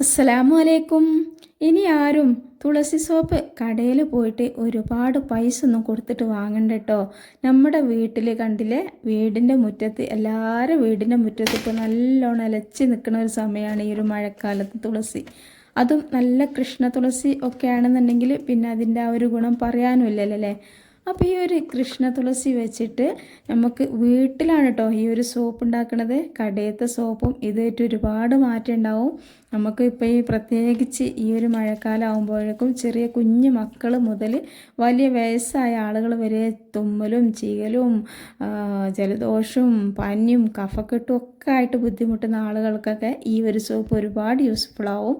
അസ്സലാമു അലൈക്കും ഇനി ആരും തുളസി സോപ്പ് കടയിൽ പോയിട്ട് ഒരുപാട് പൈസ ഒന്നും കൊടുത്തിട്ട് വാങ്ങണ്ട കേട്ടോ നമ്മുടെ വീട്ടിൽ കണ്ടില്ലേ വീടിന്റെ മുറ്റത്ത് എല്ലാവരും വീടിന്റെ മുറ്റത്ത് ഇപ്പോൾ നല്ലോണം അലച്ചു നിൽക്കുന്ന ഒരു സമയമാണ് ഈ ഒരു മഴക്കാലത്ത് തുളസി. അതും നല്ല കൃഷ്ണ തുളസി ഒക്കെ ആണെന്നുണ്ടെങ്കിൽ പിന്നെ അതിന്റെ ആ ഒരു ഗുണം പറയാനുമില്ലല്ലോ അല്ലേ? അപ്പോൾ ഈ ഒരു കൃഷ്ണ തുളസി വെച്ചിട്ട് നമുക്ക് വീട്ടിലാണ് കേട്ടോ ഈ ഒരു സോപ്പ് ഉണ്ടാക്കുന്നത് കടയത്തെ സോപ്പും ഇതായിട്ട് ഒരുപാട് മാറ്റം ഉണ്ടാവും. നമുക്ക് ഇപ്പോൾ ഈ പ്രത്യേകിച്ച് ഈ ഒരു മഴക്കാലം ആകുമ്പോഴേക്കും ചെറിയ കുഞ്ഞു മക്കൾ മുതൽ വലിയ വയസ്സായ ആളുകൾ വരെ തുമ്മലും ചീകലും ജലദോഷവും പനിയും കഫക്കെട്ടും ഒക്കെ ആയിട്ട് ബുദ്ധിമുട്ടുന്ന ആളുകൾക്കൊക്കെ ഈ ഒരു സോപ്പ് ഒരുപാട് യൂസ്ഫുൾ ആവും.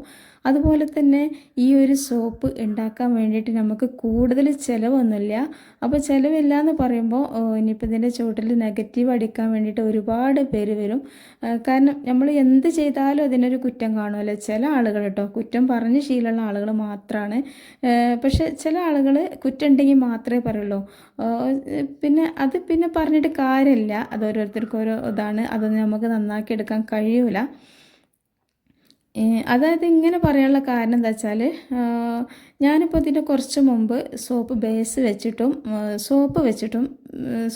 അതുപോലെ തന്നെ ഈ ഒരു സോപ്പ് ഉണ്ടാക്കാൻ വേണ്ടിയിട്ട് നമുക്ക് കൂടുതൽ ചിലവൊന്നുമില്ല. അപ്പോൾ ചിലവില്ല എന്ന് പറയുമ്പോൾ ഇനിയിപ്പോൾ ഇതിന്റെ ചുവട്ടിൽ നെഗറ്റീവ് അടിക്കാൻ വേണ്ടിയിട്ട് ഒരുപാട് പേര് വരും. കാരണം നമ്മൾ എന്ത് ചെയ്താലും അതിനൊരു കുറ്റം കാണുമല്ലോ. ചില ആളുകൾ കേട്ടോ കുറ്റം പറഞ്ഞ് ശീലമുള്ള ആളുകൾ മാത്രമാണ് പക്ഷെ ചില ആളുകൾ കുറ്റം ഉണ്ടെങ്കിൽ മാത്രമേ പറയുള്ളൂ. പിന്നെ അത് പിന്നെ പറഞ്ഞിട്ട് കാര്യമില്ല. അത് ഓരോരുത്തർക്കും ഓരോ ഇതാണ്. അതൊന്നും നമുക്ക് നന്നാക്കി എടുക്കാൻ കഴിയൂല. അതായത് ഇങ്ങനെ പറയാനുള്ള കാരണം എന്താ വെച്ചാൽ ഞാനിപ്പോൾ ഇതിന്റെ കുറച്ച് മുമ്പ് സോപ്പ് ബേസ് വെച്ചിട്ടും സോപ്പ് വെച്ചിട്ടും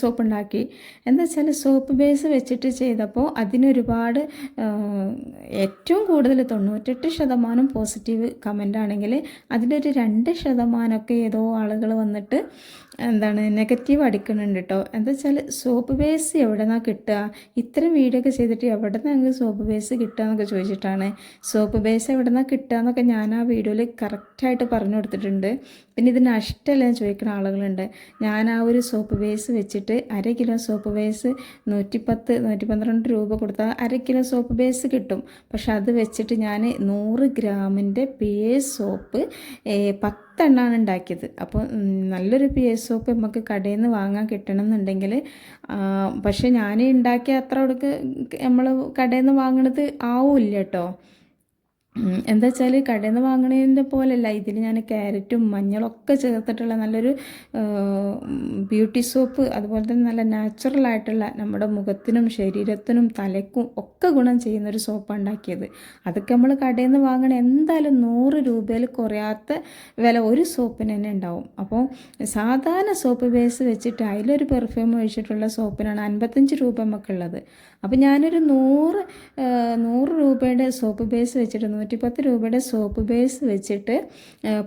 സോപ്പ് ഉണ്ടാക്കി എന്താ വെച്ചാൽ സോപ്പ് ബേസ് വെച്ചിട്ട് ചെയ്തപ്പോൾ അതിനൊരുപാട് ഏറ്റവും കൂടുതൽ തൊണ്ണൂറ്റെട്ട് ശതമാനം പോസിറ്റീവ് കമന്റ് ആണെങ്കിൽ അതിലൊരു രണ്ട് ശതമാനമൊക്കെ ഏതോ ആളുകൾ വന്നിട്ട് എന്താണ് നെഗറ്റീവ് അടിക്കുന്നുണ്ട് കേട്ടോ എന്താ വെച്ചാൽ സോപ്പ് ബേസ് എവിടെ നിന്നാണ് കിട്ടുക? ഇത്തരം വീഡിയോ ഒക്കെ ചെയ്തിട്ട് എവിടെ നിന്ന് ഞങ്ങൾക്ക് സോപ്പ് ബേസ് കിട്ടുക എന്നൊക്കെ ചോദിച്ചിട്ടാണ്. സോപ്പ് ബേസ് എവിടെ നിന്നാണ് കിട്ടുക എന്നൊക്കെ ഞാൻ ആ വീഡിയോയിൽ കറക്റ്റായിട്ട് പറഞ്ഞു കൊടുത്തിട്ടുണ്ട്. പിന്നെ ഇത് നഷ്ടമല്ല ചോദിക്കുന്ന ആളുകളുണ്ട്. ഞാൻ ആ ഒരു സോപ്പ് ബേസ് വെച്ചിട്ട് അര കിലോ സോപ്പ് ബേസ് നൂറ്റിപ്പത്ത് നൂറ്റി പന്ത്രണ്ട് രൂപ കൊടുത്താൽ അര കിലോ സോപ്പ് ബേസ് കിട്ടും. പക്ഷെ അത് വെച്ചിട്ട് ഞാൻ നൂറ് ഗ്രാമിന്റെ പി സോപ്പ് പത്തെണ്ണമാണ് ഉണ്ടാക്കിയത്. അപ്പോൾ നല്ലൊരു പി സോപ്പ് നമുക്ക് കടയിൽ നിന്ന് വാങ്ങാൻ കിട്ടണം എന്നുണ്ടെങ്കിൽ പക്ഷെ ഞാൻ ഉണ്ടാക്കിയ അത്ര കൊടുക്ക് നമ്മൾ കടയിൽ നിന്ന് വാങ്ങണത് ആവില്ല കേട്ടോ. എന്താ വെച്ചാൽ കടയിൽ നിന്ന് വാങ്ങണതിന്റെ പോലെയല്ല ഇതിൽ ഞാൻ ക്യാരറ്റും മഞ്ഞളൊക്കെ ചേർത്തിട്ടുള്ള നല്ലൊരു ബ്യൂട്ടി സോപ്പ് അതുപോലെ തന്നെ നല്ല നാച്ചുറൽ ആയിട്ടുള്ള നമ്മുടെ മുഖത്തിനും ശരീരത്തിനും തലയ്ക്കും ഒക്കെ ഗുണം ചെയ്യുന്ന ഒരു സോപ്പ് ഉണ്ടാക്കിയത്. അതൊക്കെ നമ്മൾ കടയിൽ നിന്ന് വാങ്ങണ എന്തായാലും നൂറ് രൂപയിൽ കുറയാത്ത വില ഒരു സോപ്പിന് തന്നെ ഉണ്ടാവും. അപ്പോൾ സാധാരണ സോപ്പ് ബേസ് വെച്ചിട്ട് അതിലൊരു പെർഫ്യൂം ഒഴിച്ചിട്ടുള്ള സോപ്പിനാണ് അൻപത്തഞ്ച് രൂപ നമുക്കുള്ളത് അപ്പോൾ ഞാനൊരു നൂറ് നൂറ് രൂപയുടെ സോപ്പ് ബേസ് വെച്ചിട്ട് നൂറ്റിപ്പത്ത് രൂപയുടെ സോപ്പ് ബേസ് വെച്ചിട്ട്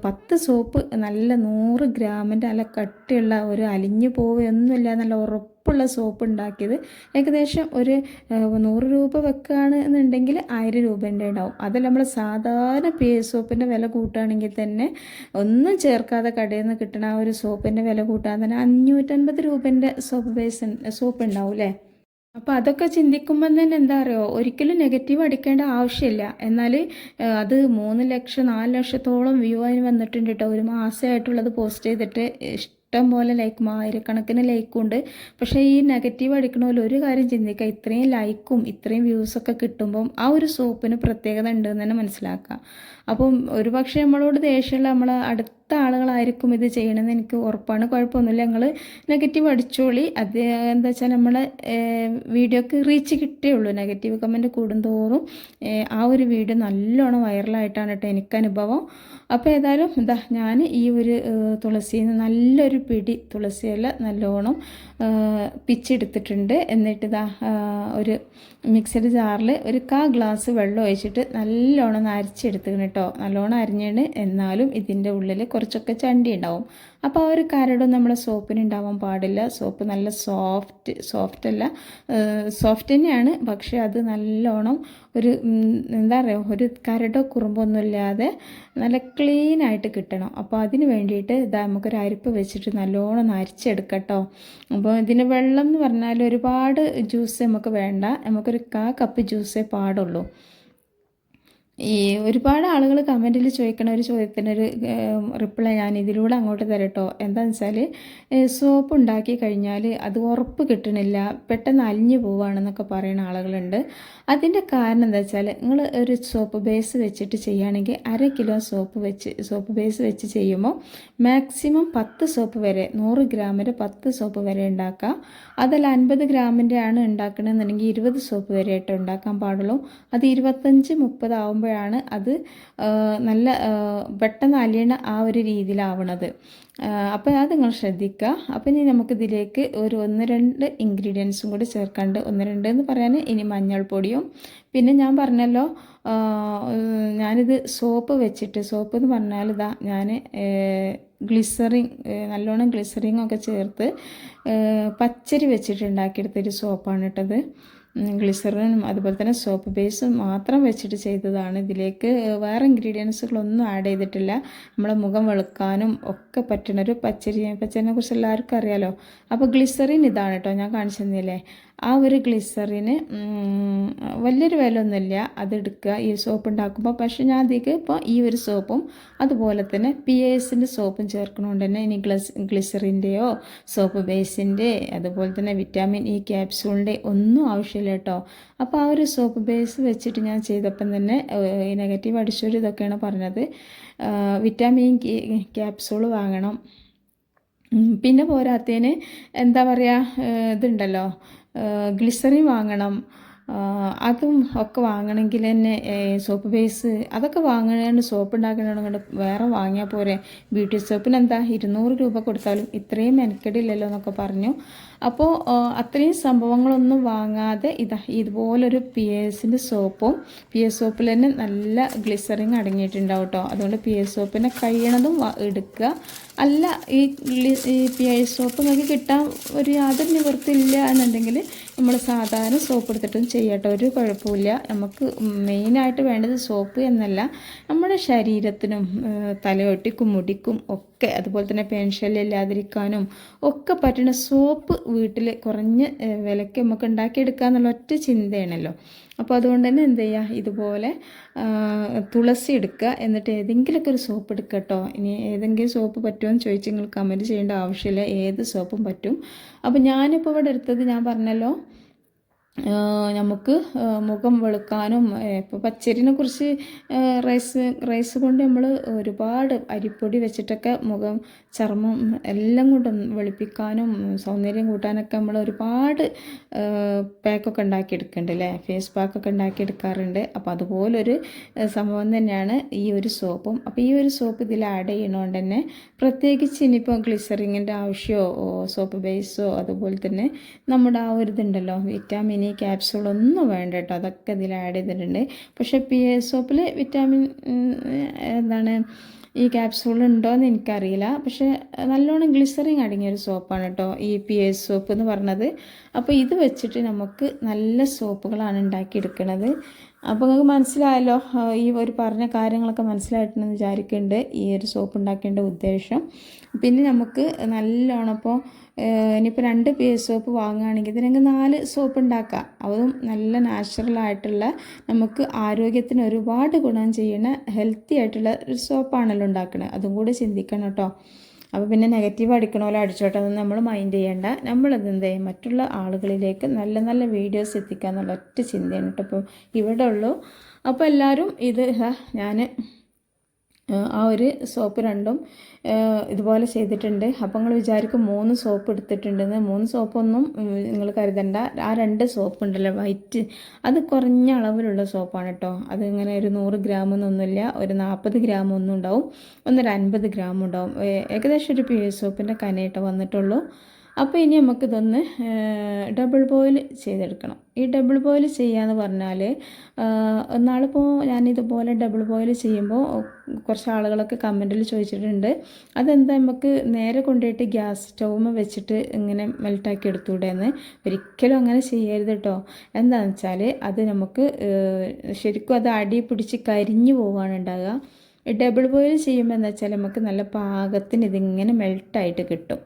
പത്ത് സോപ്പ് നല്ല നൂറ് ഗ്രാമിന്റെ നല്ല കട്ടിയുള്ള ഒരു അലിഞ്ഞു പോവുകയൊന്നുമില്ല നല്ല ഉറപ്പുള്ള സോപ്പ് ഉണ്ടാക്കിയത്. ഏകദേശം ഒരു നൂറ് രൂപ വെക്കുകയാണ് എന്നുണ്ടെങ്കിൽ ആയിരം രൂപേന്റെ ഉണ്ടാവും. അതിൽ നമ്മൾ സാധാരണ പി സോപ്പിന്റെ വില കൂട്ടുകയാണെങ്കിൽ തന്നെ ഒന്നും ചേർക്കാതെ കടയിൽ നിന്ന് കിട്ടുന്ന ആ ഒരു സോപ്പിന്റെ വില കൂട്ടാൻ തന്നെ അഞ്ഞൂറ്റൻപത് രൂപേന്റെ സോപ്പ് ബേസ് സോപ്പ് ഉണ്ടാവും അല്ലേ? അപ്പോൾ അതൊക്കെ ചിന്തിക്കുമ്പോൾ തന്നെ എന്താ പറയുക ഒരിക്കലും നെഗറ്റീവ് അടിക്കേണ്ട ആവശ്യമില്ല. എന്നാൽ അത് മൂന്ന് ലക്ഷം നാല് ലക്ഷത്തോളം വ്യൂ ആയി വന്നിട്ടുണ്ട് കേട്ടോ ഒരു മാസമായിട്ടുള്ളത് പോസ്റ്റ് ചെയ്തിട്ട് ഇഷ്ടം പോലെ ലൈക്കും ആയിരക്കണക്കിന് ലൈക്കും ഉണ്ട്. പക്ഷേ ഈ നെഗറ്റീവ് അടിക്കണ ഒരു കാര്യം ചിന്തിക്കുക ഇത്രയും ലൈക്കും ഇത്രയും വ്യൂസൊക്കെ കിട്ടുമ്പം ആ ഒരു സോപ്പിന് പ്രത്യേകത ഉണ്ടെന്ന് തന്നെ മനസ്സിലാക്കുക അപ്പം ഒരുപക്ഷെ നമ്മളോട് ദേഷ്യമുള്ള നമ്മൾ അടുത്ത ആളുകളായിരിക്കും ഇത് ചെയ്യണമെന്ന് എനിക്ക് ഉറപ്പാണ്. കുഴപ്പമൊന്നുമില്ല. ഞങ്ങൾ നെഗറ്റീവ് അടിച്ചോളി. അത് എന്താ വെച്ചാൽ നമ്മൾ വീഡിയോക്ക് റീച്ച് കിട്ടേ ഉള്ളൂ. നെഗറ്റീവ് കമന്റ് കൂടുന്തോറും ആ ഒരു വീഡിയോ നല്ലോണം വൈറലായിട്ടാണ് കേട്ടോ എനിക്ക് അനുഭവം. അപ്പോൾ ഏതായാലും എന്താ ഞാൻ ഈ ഒരു തുളസിയിൽ നിന്ന് നല്ലൊരു പിടി തുളസിയില നല്ലോണം പിച്ചെടുത്തിട്ടുണ്ട്. എന്നിട്ട് ഇതാ ഒരു മിക്സഡ് ജാറിൽ ഒരു കാ ഗ്ലാസ് വെള്ളം ഒഴിച്ചിട്ട് നല്ലോണം അരച്ചെടുത്തിക്കണം കേട്ടോ. നല്ലോണം അരിഞ്ഞാണ് എന്നാലും ഇതിന്റെ ഉള്ളിൽ കുറച്ചൊക്കെ ചണ്ടി ഉണ്ടാവും. അപ്പോൾ ആ ഒരു കരടും നമ്മളെ സോപ്പിന് ഉണ്ടാവാൻ പാടില്ല. സോപ്പ് നല്ല സോഫ്റ്റ് സോഫ്റ്റ് അല്ല സോഫ്റ്റ് തന്നെയാണ്. പക്ഷേ അത് നല്ലോണം ഒരു എന്താ പറയുക ഒരു കരടോ കുറുമ്പൊന്നുമില്ലാതെ നല്ല ക്ലീനായിട്ട് കിട്ടണം. അപ്പോൾ അതിന് വേണ്ടിയിട്ട് ഇതാ നമുക്കൊരു അരിപ്പ് വെച്ചിട്ട് നല്ലോണം നരച്ചെടുക്കട്ടോ അപ്പോൾ ഇതിന് വെള്ളം എന്ന് പറഞ്ഞാൽ ഒരുപാട് ജ്യൂസ് നമുക്ക് വേണ്ട. നമുക്കൊരു കാ കപ്പ് ജ്യൂസേ പാടുള്ളൂ. ഈ ഒരുപാട് ആളുകൾ കമന്റിൽ ചോദിക്കണ ഒരു ചോദ്യത്തിനൊരു റിപ്ലൈ ഞാൻ ഇതിലൂടെ അങ്ങോട്ട് തരട്ടോ. എന്താണെന്ന് വെച്ചാൽ സോപ്പ് ഉണ്ടാക്കി കഴിഞ്ഞാൽ അത് ഉറപ്പ് കിട്ടണില്ല പെട്ടെന്ന് അലിഞ്ഞു പോവുകയാണെന്നൊക്കെ പറയുന്ന ആളുകളുണ്ട്. അതിന്റെ കാരണം എന്താ വെച്ചാൽ നിങ്ങൾ ഒരു സോപ്പ് ബേസ് വെച്ചിട്ട് ചെയ്യുകയാണെങ്കിൽ അര കിലോ സോപ്പ് വെച്ച് സോപ്പ് ബേസ് വെച്ച് ചെയ്യുമ്പോൾ മാക്സിമം പത്ത് സോപ്പ് വരെ നൂറ് ഗ്രാമിന്റെ പത്ത് സോപ്പ് വരെ ഉണ്ടാക്കാം. അതല്ല അൻപത് ഗ്രാമിന്റെ ആണ് ഉണ്ടാക്കണമെന്നുണ്ടെങ്കിൽ ഇരുപത് സോപ്പ് വരെ ആയിട്ട് ഉണ്ടാക്കാൻ പാടുള്ളൂ. അത് ഇരുപത്തഞ്ച് മുപ്പത് ആകുമ്പോൾ ചെയ്യുമ്പോഴാണ് അത് നല്ല പെട്ടെന്ന് അലിയണ ആ ഒരു രീതിയിലാവണത്. അപ്പോൾ അത് നിങ്ങൾ ശ്രദ്ധിക്കുക. അപ്പോൾ ഇനി നമുക്കിതിലേക്ക് ഒരു ഒന്ന് രണ്ട് ഇൻഗ്രീഡിയൻസും കൂടി ചേർക്കാണ്ട് ഒന്ന് രണ്ട് എന്ന് പറയാൻ ഇനി മഞ്ഞൾപ്പൊടിയും. പിന്നെ ഞാൻ പറഞ്ഞല്ലോ ഞാനിത് സോപ്പ് വെച്ചിട്ട് സോപ്പ് എന്ന് പറഞ്ഞാൽ ഇതാ ഞാൻ ഗ്ലിസറിൻ നല്ലോണം ഗ്ലിസറിൻ ഒക്കെ ചേർത്ത് പച്ചരി വെച്ചിട്ട് ഉണ്ടാക്കിയെടുത്തൊരു സോപ്പാണ് ഇട്ടത് ഗ്ലിസറിനും അതുപോലെ തന്നെ സോപ്പ് ബേസും മാത്രം വെച്ചിട്ട് ചെയ്തതാണ്. ഇതിലേക്ക് വേറെ ഇൻഗ്രീഡിയൻസുകളൊന്നും ആഡ് ചെയ്തിട്ടില്ല. നമ്മളെ മുഖം വെളുക്കാനും ഒക്കെ പറ്റുന്നൊരു പച്ചരി പച്ചരിനെ കുറിച്ച് എല്ലാവർക്കും അറിയാലോ. അപ്പോൾ ഗ്ലിസറിൻ ഇതാണ് കേട്ടോ ഞാൻ കാണിച്ചു തന്നില്ലേ? ആ ഒരു ഗ്ലിസറിന് വലിയൊരു വില ഒന്നുമില്ല അതെടുക്കുക ഈ സോപ്പ് ഉണ്ടാക്കുമ്പോൾ. പക്ഷെ ഞാൻ അതിലേക്ക് ഇപ്പോൾ ഈ ഒരു സോപ്പും അതുപോലെ തന്നെ പി എസിന്റെ സോപ്പും ചേർക്കണോണ്ട് തന്നെ ഇനി ഗ്ലസ് ഗ്ലിസറിന്റെയോ സോപ്പ് ബേസിന്റെ അതുപോലെ തന്നെ വിറ്റാമിൻ ഇ ക്യാപ്സൂളിന്റെ ഒന്നും ആവശ്യമില്ല കേട്ടോ. അപ്പോൾ ആ ഒരു സോപ്പ് ബേസ് വെച്ചിട്ട് ഞാൻ ചെയ്തപ്പം തന്നെ നെഗറ്റീവ് അടിച്ചൊരു ഇതൊക്കെയാണ് പറഞ്ഞത്. വിറ്റാമിൻ ക്യാപ്സൂൾ വാങ്ങണം. പിന്നെ പോരാത്തതിന് എന്താ പറയുക ഇതുണ്ടല്ലോ. ഗ്ലിസറിൻ വാങ്ങണം. അതും ഒക്കെ വാങ്ങണമെങ്കിൽ തന്നെ സോപ്പ് ബേസ് അതൊക്കെ വാങ്ങണ സോപ്പ് ഉണ്ടാക്കണമെങ്കിൽ വേറെ വാങ്ങിയാൽ പോരെ. ബ്യൂട്ടി സോപ്പിന് എന്താ ഇരുന്നൂറ് രൂപ കൊടുത്താലും ഇത്രയും മെനക്കെടില്ലല്ലോ എന്നൊക്കെ പറഞ്ഞു. അപ്പോൾ അത്രയും സംഭവങ്ങളൊന്നും വാങ്ങാതെ ഇതാ ഇതുപോലൊരു പി എസിന്റെ സോപ്പും പി എസ് സോപ്പിൽ തന്നെ നല്ല ഗ്ലിസറിങ് അടങ്ങിയിട്ടുണ്ടാവും കേട്ടോ. അതുകൊണ്ട് പി എസ് സോപ്പിനെ കഴിയണതും എടുക്കുക. അല്ല ഈ ഈ പി എസ് സോപ്പ് നിങ്ങൾക്ക് കിട്ടാൻ ഒരു യാതൊരു നിവൃത്തിയില്ല എന്നുണ്ടെങ്കിൽ നമ്മൾ സാധാരണ സോപ്പ് എടുത്തിട്ടും ചെയ്യട്ടെ ഒരു കുഴപ്പമില്ല. നമുക്ക് മെയിനായിട്ട് വേണ്ടത് സോപ്പ് എന്നല്ല നമ്മുടെ ശരീരത്തിനും തലയൊട്ടിക്കും മുടിക്കും ഒക്കെ അതുപോലെ തന്നെ പെൻഷൻ ഇല്ലാതിരിക്കാനും ഒക്കെ പറ്റുന്ന സോപ്പ് വീട്ടിൽ കുറഞ്ഞ വിലയ്ക്ക് നമുക്ക് ഉണ്ടാക്കിയെടുക്കുക എന്നുള്ള ഒറ്റ ചിന്തയാണല്ലോ. അപ്പോൾ അതുകൊണ്ട് തന്നെ എന്ത് ചെയ്യുക ഇതുപോലെ തുളസി എടുക്കുക. എന്നിട്ട് ഏതെങ്കിലുമൊക്കെ ഒരു സോപ്പ് എടുക്കുക കേട്ടോ. ഇനി ഏതെങ്കിലും സോപ്പ് പറ്റുമോ എന്ന് ചോദിച്ച് നിങ്ങൾ കമന്റ് ചെയ്യേണ്ട ആവശ്യമില്ല. ഏത് സോപ്പും പറ്റും. അപ്പോൾ ഞാനിപ്പോൾ ഇവിടെ എടുത്തത് ഞാൻ പറഞ്ഞല്ലോ നമുക്ക് മുഖം വെളുക്കാനും ഇപ്പോൾ പച്ചരിനെ കുറിച്ച് റൈസ് റൈസ് കൊണ്ട് നമ്മൾ ഒരുപാട് അരിപ്പൊടി വെച്ചിട്ടൊക്കെ മുഖം ചർമ്മം എല്ലാം കൊണ്ടും വെളുപ്പിക്കാനും സൗന്ദര്യം കൂട്ടാനൊക്കെ നമ്മൾ ഒരുപാട് പാക്കൊക്കെ ഉണ്ടാക്കിയെടുക്കുന്നുണ്ട് അല്ലേ ഫേസ് പാക്കൊക്കെ ഉണ്ടാക്കിയെടുക്കാറുണ്ട്. അപ്പോൾ അതുപോലൊരു സംഭവം തന്നെയാണ് ഈ ഒരു സോപ്പും. അപ്പോൾ ഈ ഒരു സോപ്പ് ഇതിൽ ആഡ് ചെയ്യണോണ്ട് തന്നെ പ്രത്യേകിച്ച് ഇനിയിപ്പോൾ ഗ്ലിസറിങ്ങിന്റെ ആവശ്യമോ സോപ്പ് ബേസോ അതുപോലെ തന്നെ നമ്മുടെ ആ ഒരു ഇതുണ്ടല്ലോ വിറ്റാമിൻ ഇ ക്യാപ്സ്യൂളൊന്നും വേണ്ട കേട്ടോ അതൊക്കെ ഇതിൽ ആഡ് ചെയ്തിട്ടുണ്ട്. പക്ഷേ പി എസ് സോപ്പിൽ വിറ്റാമിൻ എന്താണ് ഈ ക്യാപ്സൂൾ ഉണ്ടോ എന്ന് എനിക്കറിയില്ല. പക്ഷേ നല്ലോണം ഗ്ലിസറിങ് അടങ്ങിയ ഒരു സോപ്പാണ് കേട്ടോ ഈ പി എസ് സോപ്പ് എന്ന് പറഞ്ഞത്. അപ്പോൾ ഇത് വെച്ചിട്ട് നമുക്ക് നല്ല സോപ്പുകളാണ് ഉണ്ടാക്കിയെടുക്കുന്നത് അപ്പോൾ നിങ്ങൾക്ക് മനസ്സിലായല്ലോ ഈ ഒരു പറഞ്ഞ കാര്യങ്ങളൊക്കെ മനസ്സിലായിട്ടുണ്ടെന്ന് വിചാരിക്കുന്നുണ്ട് ഈ ഒരു സോപ്പ് ഉണ്ടാക്കേണ്ട ഉദ്ദേശം. പിന്നെ നമുക്ക് നല്ലോണം ഇപ്പോൾ ഇനിയിപ്പോൾ രണ്ട് പേ സോപ്പ് വാങ്ങുകയാണെങ്കിൽ ഇതിനെങ്കിൽ നാല് സോപ്പ് ഉണ്ടാക്കാം. അതും നല്ല നാച്ചുറൽ ആയിട്ടുള്ള നമുക്ക് ആരോഗ്യത്തിന് ഒരുപാട് ഗുണം ചെയ്യുന്ന ഹെൽത്തി ആയിട്ടുള്ള ഒരു സോപ്പാണല്ലോ ഉണ്ടാക്കുന്നത് അതും കൂടി ചിന്തിക്കണം കേട്ടോ. അപ്പോൾ പിന്നെ നെഗറ്റീവ് അടിക്കണ പോലെ അടിച്ചോട്ടെ നമ്മൾ മൈൻഡ് ചെയ്യേണ്ട. നമ്മളത് എന്ത് ചെയ്യും? മറ്റുള്ള ആളുകളിലേക്ക് നല്ല നല്ല വീഡിയോസ് എത്തിക്കുക എന്നുള്ള ഒറ്റ ചിന്തയാണ് കേട്ടോ അപ്പോൾ ഇവിടെ ഉള്ളൂ. അപ്പോൾ എല്ലാവരും ഇത് ഞാൻ ആ ഒരു സോപ്പ് രണ്ടും ഇതുപോലെ ചെയ്തിട്ടുണ്ട്. അപ്പോൾ നിങ്ങൾ വിചാരിക്കും മൂന്ന് സോപ്പ് എടുത്തിട്ടുണ്ടെന്ന്. മൂന്ന് സോപ്പൊന്നും നിങ്ങൾ കരുതണ്ട. ആ രണ്ട് സോപ്പ് ഉണ്ടല്ലോ വൈറ്റ്. അത് കുറഞ്ഞ അളവിലുള്ള സോപ്പാണ് കേട്ടോ അത് ഇങ്ങനെ ഒരു നൂറ് ഗ്രാം എന്നൊന്നുമില്ല ഒരു നാൽപ്പത് ഗ്രാം ഒന്നും ഉണ്ടാവും. ഒന്നൊരു അൻപത് ഗ്രാം ഉണ്ടാവും. ഏകദേശം ഒരു പി സോപ്പിന്റെ കനയിട്ട് വന്നിട്ടുള്ളൂ. അപ്പോൾ ഇനി നമുക്കിതൊന്ന് ഡബിൾ ബോയിൽ ചെയ്തെടുക്കണം. ഈ ഡബിൾ ബോയിൽ ചെയ്യാന്ന് പറഞ്ഞാൽ നാളിപ്പോൾ ഞാനിതുപോലെ ഡബിൾ ബോയിൽ ചെയ്യുമ്പോൾ കുറച്ച് ആളുകളൊക്കെ കമന്റിൽ ചോദിച്ചിട്ടുണ്ട്. അതെന്താ നമുക്ക് നേരെ കൊണ്ടുപോയിട്ട് ഗ്യാസ് സ്റ്റൗമ വെച്ചിട്ട് ഇങ്ങനെ മെൽട്ടാക്കി എടുത്തൂടെ എന്ന് ഒരിക്കലും അങ്ങനെ ചെയ്യരുത് കേട്ടോ എന്താണെന്ന് വെച്ചാൽ അത് നമുക്ക് ശരിക്കും അത് അടി പിടിച്ച് കരിഞ്ഞു പോവുകയാണ് ഉണ്ടാകുക ഡബിൾ ബോയിൽ ചെയ്യുമ്പോൾ എന്താ വെച്ചാൽ നമുക്ക് നല്ല പാകത്തിന് ഇതിങ്ങനെ മെൽട്ടായിട്ട് കിട്ടും.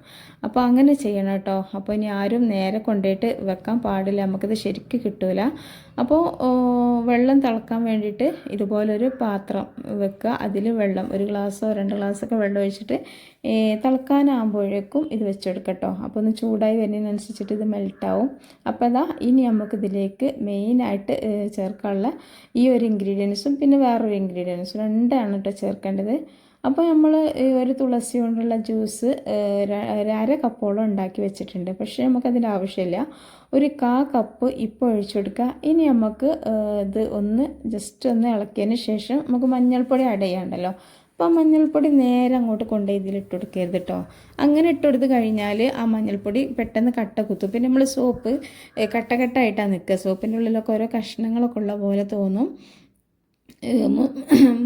അപ്പോൾ അങ്ങനെ ചെയ്യണം കേട്ടോ അപ്പോൾ ഇനി ആരും നേരെ കൊണ്ടുപോയിട്ട് വെക്കാൻ പാടില്ല. നമുക്കിത് ശരിക്ക് കിട്ടില്ല അപ്പോൾ വെള്ളം തിളക്കാൻ വേണ്ടിയിട്ട് ഇതുപോലൊരു പാത്രം വെക്കുക. അതിൽ വെള്ളം ഒരു ഗ്ലാസ്സോ രണ്ട് ഗ്ലാസ്സൊക്കെ വെള്ളം ഒഴിച്ചിട്ട് തിളക്കാനാകുമ്പോഴേക്കും ഇത് വെച്ചെടുക്കട്ടോ അപ്പോൾ ഒന്ന് ചൂടായി വരുന്നതിനനുസരിച്ചിട്ട് ഇത് മെൽട്ടാവും. അപ്പോൾ അതാ ഇനി നമുക്കിതിലേക്ക് മെയിനായിട്ട് ചേർക്കാനുള്ള ഈ ഒരു ഇൻഗ്രീഡിയൻസും പിന്നെ വേറൊരു ഇൻഗ്രീഡിയൻസും രണ്ടാണ് കേട്ടോ ചേർക്കേണ്ടത്. അപ്പോൾ നമ്മൾ ഒരു തുളസി കൊണ്ടുള്ള ജ്യൂസ് അര കപ്പോളം ഉണ്ടാക്കി വെച്ചിട്ടുണ്ട്. പക്ഷേ നമുക്കതിന്റെ ആവശ്യമില്ല. ഒരു കാ കപ്പ് ഇപ്പോൾ ഒഴിച്ചു കൊടുക്കുക. ഇനി നമുക്ക് ഇത് ഒന്ന് ജസ്റ്റ് ഒന്ന് ഇളക്കിയതിന് ശേഷം നമുക്ക് മഞ്ഞൾപ്പൊടി ആഡ് ചെയ്യാണ്ടല്ലോ. അപ്പോൾ മഞ്ഞൾപ്പൊടി നേരെ അങ്ങോട്ട് കൊണ്ടുപോയി ഇതിൽ ഇട്ട് കൊടുക്കരുത് കേട്ടോ അങ്ങനെ ഇട്ട് കൊടുത്ത് കഴിഞ്ഞാൽ ആ മഞ്ഞൾപ്പൊടി പെട്ടെന്ന് കട്ട കുത്തും. പിന്നെ നമ്മൾ സോപ്പ് കട്ട കട്ടായിട്ടാണ് നിൽക്കുക. സോപ്പിന്റെ ഉള്ളിലൊക്കെ ഓരോ കഷ്ണങ്ങളൊക്കെ ഉള്ള പോലെ തോന്നും.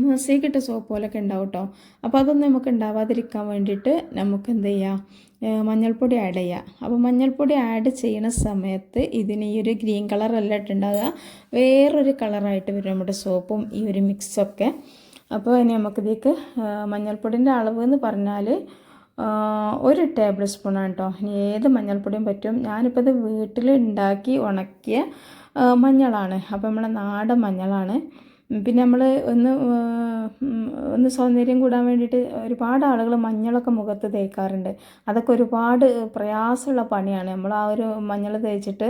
മൊസൈക്കിട്ട സോപ്പ് പോലൊക്കെ ഉണ്ടാവും കേട്ടോ അപ്പോൾ അതൊന്നും നമുക്ക് ഉണ്ടാവാതിരിക്കാൻ വേണ്ടിയിട്ട് നമുക്ക് എന്ത് ചെയ്യാം? മഞ്ഞൾപ്പൊടി ആഡ് ചെയ്യുക അപ്പോൾ മഞ്ഞൾപ്പൊടി ആഡ് ചെയ്യുന്ന സമയത്ത് ഇതിന് ഈ ഒരു ഗ്രീൻ കളറല്ല ഇട്ടുണ്ടാകുക വേറൊരു കളറായിട്ട് വരും നമ്മുടെ സോപ്പും ഈ ഒരു മിക്സൊക്കെ അപ്പോൾ ഇനി നമുക്കിതേക്ക് മഞ്ഞൾപ്പൊടിന്റെ അളവ് എന്ന് പറഞ്ഞാൽ ഒരു ടേബിൾ സ്പൂണാണ് കേട്ടോ ഇനി ഏത് മഞ്ഞൾപ്പൊടിയും പറ്റും. ഞാനിപ്പോൾ ഇത് വീട്ടിൽ ഉണ്ടാക്കി ഉണക്കിയ മഞ്ഞളാണ്. അപ്പോൾ നമ്മുടെ നാടൻ മഞ്ഞളാണ്. പിന്നെ നമ്മൾ ഒന്ന് ഒന്ന് സൗന്ദര്യം കൂടാൻ വേണ്ടിയിട്ട് ഒരുപാട് ആളുകൾ മഞ്ഞളൊക്കെ മുഖത്ത് തേക്കാറുണ്ട്. അതൊക്കെ ഒരുപാട് പ്രയാസമുള്ള പണിയാണ്. നമ്മൾ ആ ഒരു മഞ്ഞൾ തേച്ചിട്ട്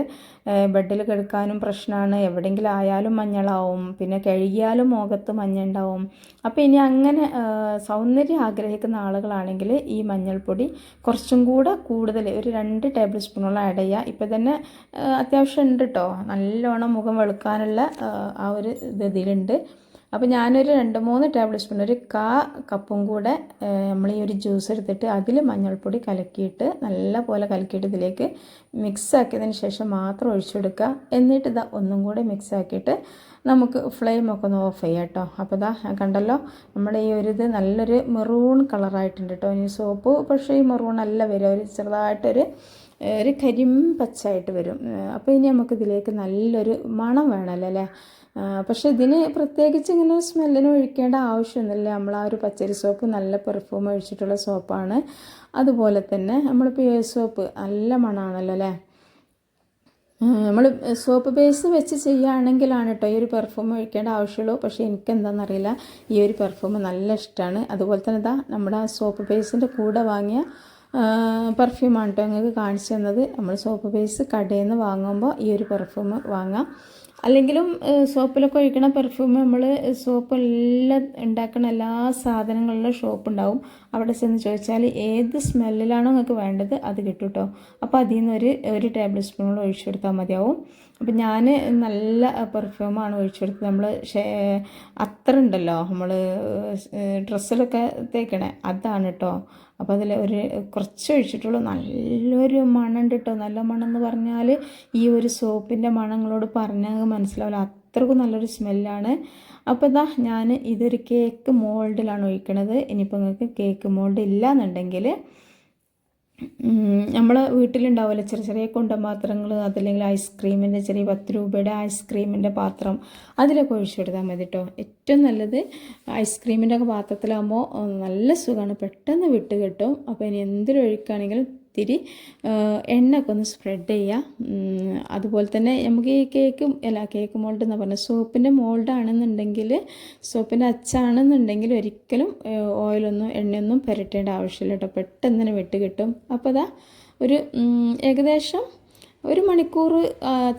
ബെഡിൽ കിടക്കാനും പ്രശ്നമാണ് എവിടെയെങ്കിലും ആയാലും മഞ്ഞളാവും. പിന്നെ കഴുകിയാലും മുഖത്ത് മഞ്ഞ ഉണ്ടാവും അപ്പോൾ ഇനി അങ്ങനെ സൗന്ദര്യം ആഗ്രഹിക്കുന്ന ആളുകളാണെങ്കിൽ ഈ മഞ്ഞൾപ്പൊടി കുറച്ചും കൂടെ കൂടുതൽ ഒരു രണ്ട് ടേബിൾ സ്പൂണോളം ആഡ് ചെയ്യുക ഇപ്പോൾ തന്നെ അത്യാവശ്യം ഉണ്ട് കേട്ടോ നല്ലോണം മുഖം വെളുക്കാനുള്ള ആ ഒരു ഇത് ഉണ്ട്. അപ്പോൾ ഞാനൊരു രണ്ട് മൂന്ന് ടേബിൾ സ്പൂൺ ഒരു കാ കപ്പും കൂടെ നമ്മൾ ഈ ഒരു ജ്യൂസ് എടുത്തിട്ട് അതിൽ മഞ്ഞൾപ്പൊടി കലക്കിയിട്ട് നല്ല പോലെ കലക്കിയിട്ട് ഇതിലേക്ക് മിക്സ് ആക്കിയതിന് ശേഷം മാത്രം ഒഴിച്ചെടുക്കുക. എന്നിട്ട് ഇതാ ഒന്നും കൂടെ മിക്സ് ആക്കിയിട്ട് നമുക്ക് ഫ്ലെയിമൊക്കെ ഒന്ന് ഓഫ് ചെയ്യാം കേട്ടോ അപ്പോൾ ഇതാ കണ്ടല്ലോ നമ്മൾ ഈ ഒരു ഇത് നല്ലൊരു മെറൂൺ കളറായിട്ടുണ്ട് കേട്ടോ ഇനി സോപ്പ് പക്ഷേ ഈ മെറൂൺ അല്ല വരും ഒരു ചെറുതായിട്ടൊരു ഒരു കരിമ്പച്ചായിട്ട് വരും. അപ്പോൾ ഇനി നമുക്കിതിലേക്ക് നല്ലൊരു മണം വേണമല്ലോ അല്ലേ? പക്ഷേ ഇതിന് പ്രത്യേകിച്ച് ഇങ്ങനെ സ്മെല്ലിന് ഒഴിക്കേണ്ട ആവശ്യമൊന്നുമില്ല. നമ്മൾ ആ ഒരു പച്ചരി സോപ്പ് നല്ല പെർഫ്യൂം ഒഴിച്ചിട്ടുള്ള സോപ്പാണ് അതുപോലെ തന്നെ നമ്മൾ പി സോപ്പ് നല്ല മണമാണല്ലോ അല്ലേ? നമ്മൾ സോപ്പ് ബേസ് വെച്ച് ചെയ്യുകയാണെങ്കിലാണ് കേട്ടോ ഈ ഒരു പെർഫ്യൂം ഒഴിക്കേണ്ട ആവശ്യമുള്ളൂ. പക്ഷേ എനിക്ക് എന്താണെന്നറിയില്ല ഈ ഒരു പെർഫ്യൂം നല്ല ഇഷ്ടമാണ് അതുപോലെ തന്നെ ഇതാ നമ്മുടെ ആ സോപ്പ് ബേസിന്റെ കൂടെ വാങ്ങിയ പെർഫ്യൂമാണ് കേട്ടോ നിങ്ങൾക്ക് കാണിച്ചു തന്നത്. നമ്മൾ സോപ്പ് ബേസ് കടയിൽ നിന്ന് വാങ്ങുമ്പോൾ ഈ ഒരു പെർഫ്യൂം വാങ്ങാം. അല്ലെങ്കിലും സോപ്പിലൊക്കെ ഒഴിക്കണ പെർഫ്യൂം നമ്മൾ സോപ്പ് എല്ലാം ഉണ്ടാക്കുന്ന എല്ലാ സാധനങ്ങളിലും ഷോപ്പ് ഉണ്ടാവും. അവിടെ ചെന്ന് ചോദിച്ചാൽ ഏത് സ്മെല്ലിലാണോ നിങ്ങൾക്ക് വേണ്ടത് അത് കിട്ടും കേട്ടോ അപ്പോൾ അതിൽ നിന്ന് ഒരു ഒരു ടേബിൾ സ്പൂണോളം ഒഴിച്ചു കൊടുത്താൽ മതിയാവും. അപ്പം ഞാൻ നല്ല പെർഫ്യൂമാണ് ഒഴിച്ചു കൊടുത്തത് നമ്മൾ അത്ര ഉണ്ടല്ലോ നമ്മൾ ഡ്രസ്സിലൊക്കെ തേക്കണേ അതാണ് കേട്ടോ അപ്പോൾ അതിൽ ഒരു കുറച്ച് ഒഴിച്ചിട്ടുള്ളൂ. നല്ലൊരു മണം കേട്ടോ നല്ല മണം എന്ന് പറഞ്ഞാൽ ഈ ഒരു സോപ്പിന്റെ മണങ്ങളോട് പറഞ്ഞാൽ മനസ്സിലാവില്ല. അത്രക്കും നല്ലൊരു സ്മെല്ലാണ്. അപ്പോൾ ഇതാ ഞാൻ ഇതൊരു കേക്ക് മോൾഡിലാണ് ഒഴിക്കണത്. ഇനിയിപ്പോൾ നിങ്ങൾക്ക് കേക്ക് മോൾഡ് ഇല്ല എന്നുണ്ടെങ്കിൽ നമ്മളെ വീട്ടിലുണ്ടാവില്ല ചെറിയ ചെറിയ കുണ്ടപാത്രങ്ങൾ അതല്ലെങ്കിൽ ഐസ്ക്രീമിന്റെ ചെറിയ പത്ത് രൂപയുടെ ഐസ്ക്രീമിന്റെ പാത്രം അതിലൊക്കെ ഒഴിച്ചെടുത്താൽ മതി കേട്ടോ ഏറ്റവും നല്ലത് ഐസ്ക്രീമിന്റെ ഒക്കെ പാത്രത്തിലാകുമ്പോൾ നല്ല സുഖമാണ്. പെട്ടെന്ന് വിട്ട് കിട്ടും. അപ്പോൾ ഇനി എന്തിലൊഴിക്കുകയാണെങ്കിലും ഇത്തിരി എണ്ണയൊക്കെ ഒന്ന് സ്പ്രെഡ് ചെയ്യുക അതുപോലെ തന്നെ നമുക്ക് ഈ കേക്ക് അല്ല കേക്ക് മോൾഡ് എന്ന് പറഞ്ഞാൽ സോപ്പിന്റെ മോൾഡ് ആണെന്നുണ്ടെങ്കിൽ സോപ്പിന്റെ അച്ചാണെന്നുണ്ടെങ്കിൽ ഒരിക്കലും ഓയിലൊന്നും എണ്ണയൊന്നും പുരട്ടേണ്ട ആവശ്യമില്ല കേട്ടോ. പെട്ടെന്ന് തന്നെ വെട്ട് കിട്ടും. അപ്പോൾ അതാ ഒരു ഏകദേശം ഒരു മണിക്കൂർ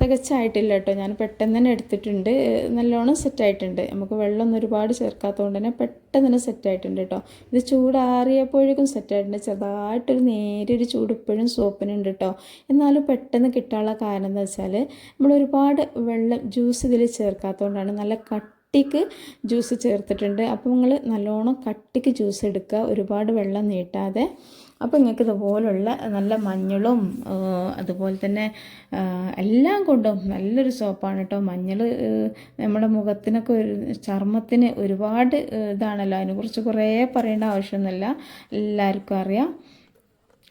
തികച്ചായിട്ടില്ല കേട്ടോ. ഞാൻ പെട്ടെന്ന് തന്നെ എടുത്തിട്ടുണ്ട്. നല്ലോണം സെറ്റായിട്ടുണ്ട് നമുക്ക് വെള്ളമൊന്നും ഒരുപാട് ചേർക്കാത്തതുകൊണ്ട് തന്നെ പെട്ടെന്ന് തന്നെ സെറ്റായിട്ടുണ്ട് കേട്ടോ. ഇത് ചൂടാറിയപ്പോഴേക്കും സെറ്റായിട്ടുണ്ട് ചെറുതായിട്ടൊരു നേരൊരു ചൂട് ഇപ്പോഴും സോപ്പിനുണ്ട് കേട്ടോ. എന്നാലും പെട്ടെന്ന് കിട്ടാനുള്ള കാരണം എന്താ വെച്ചാൽ നമ്മൾ ഒരുപാട് വെള്ളം ജ്യൂസ് ഇതിൽ ചേർക്കാത്തതുകൊണ്ടാണ്. നല്ല കട്ട് കട്ടിക്ക് ജ്യൂസ് ചേർത്തിട്ടുണ്ട്. അപ്പോൾ നിങ്ങൾ നല്ലോണം കട്ടിക്ക് ജ്യൂസ് എടുക്കുക. ഒരുപാട് വെള്ളം നീട്ടാതെ. അപ്പോൾ നിങ്ങൾക്ക് ഇതുപോലുള്ള നല്ല മഞ്ഞളും അതുപോലെ തന്നെ എല്ലാം കൊണ്ടും നല്ലൊരു സോപ്പാണ് കേട്ടോ മഞ്ഞൾ നമ്മുടെ മുഖത്തിനൊക്കെ ഒരു ചർമ്മത്തിന് ഒരുപാട് ഇതാണല്ലോ. അതിനെക്കുറിച്ച് കുറേ പറയേണ്ട ആവശ്യമൊന്നുമില്ല. എല്ലാവർക്കും അറിയാം.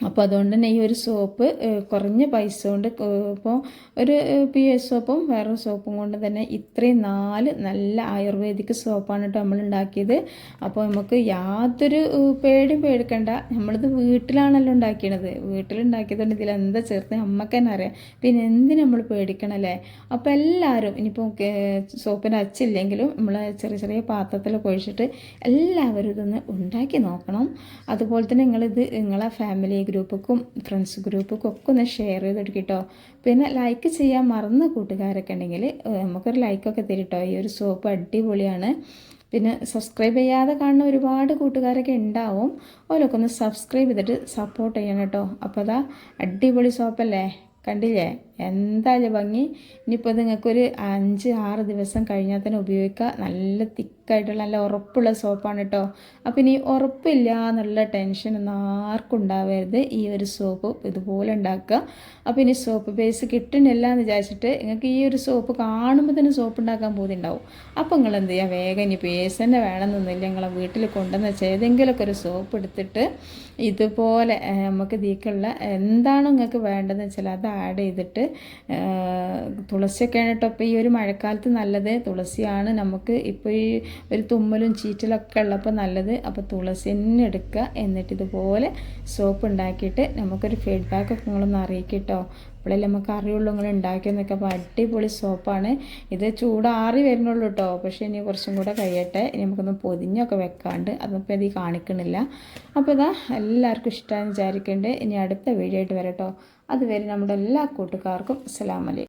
അപ്പോൾ അതുകൊണ്ട് തന്നെ ഈ ഒരു സോപ്പ് കുറഞ്ഞ പൈസ കൊണ്ട് ഇപ്പോൾ ഒരു പി എസ് സോപ്പും വേറൊരു സോപ്പും കൊണ്ട് തന്നെ ഇത്രയും നാല് നല്ല ആയുർവേദിക് സോപ്പാണ് കേട്ടോ നമ്മൾ ഉണ്ടാക്കിയത്. അപ്പോൾ നമുക്ക് യാതൊരു പേടിയും പേടിക്കണ്ട. നമ്മളിത് വീട്ടിലാണല്ലോ ഉണ്ടാക്കിയത് വീട്ടിലുണ്ടാക്കിയതുകൊണ്ട് ഇതിൽ എന്താ ചേർത്ത് അമ്മയ്ക്ക് തന്നെ അറിയാം. പിന്നെ എന്തിനു നമ്മൾ പേടിക്കണല്ലേ അപ്പോൾ എല്ലാവരും ഇനിയിപ്പോൾ സോപ്പിന്റെ അച്ചില്ലെങ്കിലും നമ്മൾ ചെറിയ ചെറിയ പാത്രത്തിൽ കുഴിച്ചിട്ട് എല്ലാവരും ഇതൊന്ന് ഉണ്ടാക്കി നോക്കണം. അതുപോലെ തന്നെ നിങ്ങളിത് നിങ്ങളെ ഫാമിലി ഗ്രൂപ്പുക്കും ഫ്രണ്ട്സ് ഗ്രൂപ്പുക്കും ഒക്കെ ഒന്ന് ഷെയർ ചെയ്തെടുക്കട്ടോ പിന്നെ ലൈക്ക് ചെയ്യാൻ മറന്ന കൂട്ടുകാരൊക്കെ ഉണ്ടെങ്കിൽ നമുക്കൊരു ലൈക്കൊക്കെ തരിട്ടോ ഈ ഒരു സോപ്പ് അടിപൊളിയാണ്. പിന്നെ സബ്സ്ക്രൈബ് ചെയ്യാതെ കാണുന്ന ഒരുപാട് കൂട്ടുകാരൊക്കെ ഉണ്ടാവും. ഓലൊക്കെ ഒന്ന് സബ്സ്ക്രൈബ് ചെയ്തിട്ട് സപ്പോർട്ട് ചെയ്യണം കേട്ടോ അപ്പോൾ അതാ അടിപൊളി സോപ്പല്ലേ കണ്ടില്ലേ? എന്തായാലും ഭംഗി. ഇനിയിപ്പോൾ നിങ്ങൾക്കൊരു അഞ്ച് ആറ് ദിവസം കഴിഞ്ഞാൽ തന്നെ ഉപയോഗിക്കുക. നല്ല തിക്കായിട്ടുള്ള നല്ല ഉറപ്പുള്ള സോപ്പാണ് കേട്ടോ. അപ്പം ഇനി ഉറപ്പില്ല എന്നുള്ള ടെൻഷൻ ഒന്നും ആർക്കും ഉണ്ടാവരുത്. ഈ ഒരു സോപ്പ് ഇതുപോലെ ഉണ്ടാക്കുക. അപ്പോൾ ഇനി സോപ്പ് ബേസ് കിട്ടണില്ല എന്ന് വിചാരിച്ചിട്ട് നിങ്ങൾക്ക് ഈ ഒരു സോപ്പ് കാണുമ്പോൾ തന്നെ സോപ്പ് ഉണ്ടാക്കാൻ പോകുന്നുണ്ടാവും അപ്പോൾ നിങ്ങൾ എന്ത് ചെയ്യുക? വേഗം ഇനി ബേസ് തന്നെ വേണമെന്നൊന്നുമില്ല നിങ്ങളെ വീട്ടിൽ കൊണ്ടുവന്ന് ഏതെങ്കിലുമൊക്കെ ഒരു സോപ്പ് എടുത്തിട്ട് ഇതുപോലെ നമുക്ക് തീക്കുള്ള എന്താണോ നിങ്ങൾക്ക് വേണ്ടതെന്ന് വെച്ചാൽ അത് ആഡ് ചെയ്തിട്ട് തുളസിയൊക്കെയാണ് കേട്ടോ. ഇപ്പോൾ ഈ ഒരു മഴക്കാലത്ത് നല്ലത്. തുളസിയാണ് നമുക്ക് ഇപ്പോൾ ഈ ഒരു തുമ്മലും ചീറ്റലൊക്കെ ഉള്ളപ്പോൾ നല്ലത്. അപ്പോൾ തുളസി തന്നെ എടുക്കുക. എന്നിട്ട് ഇതുപോലെ സോപ്പ് ഉണ്ടാക്കിയിട്ട് നമുക്കൊരു ഫീഡ്ബാക്ക് ഒക്കെ നിങ്ങളൊന്ന് അറിയിക്കട്ടോ അപ്പോഴല്ലേ നമുക്ക് അറിയുള്ളൂ നിങ്ങൾ ഉണ്ടാക്കിയെന്നൊക്കെ അപ്പോൾ അടിപൊളി സോപ്പാണ് ഇത് ചൂടാറി വരുന്നുള്ളൂ കേട്ടോ. പക്ഷേ ഇനി കുറച്ചും കൂടെ കഴിയട്ടെ. ഇനി നമുക്കൊന്ന് പൊതിഞ്ഞൊക്കെ വെക്കാണ്ട്. അതൊന്നും ഇത് കാണിക്കണില്ല. അപ്പോൾ ഇതാ എല്ലാവർക്കും ഇഷ്ടമാണെന്ന് വിചാരിക്കേണ്ടത് ഇനി അടുത്ത വീഡിയോ ആയിട്ട് വരാം കേട്ടോ. അതുവരെ നമ്മുടെ എല്ലാ കൂട്ടുകാർക്കും അസ്സലാമലൈക്കും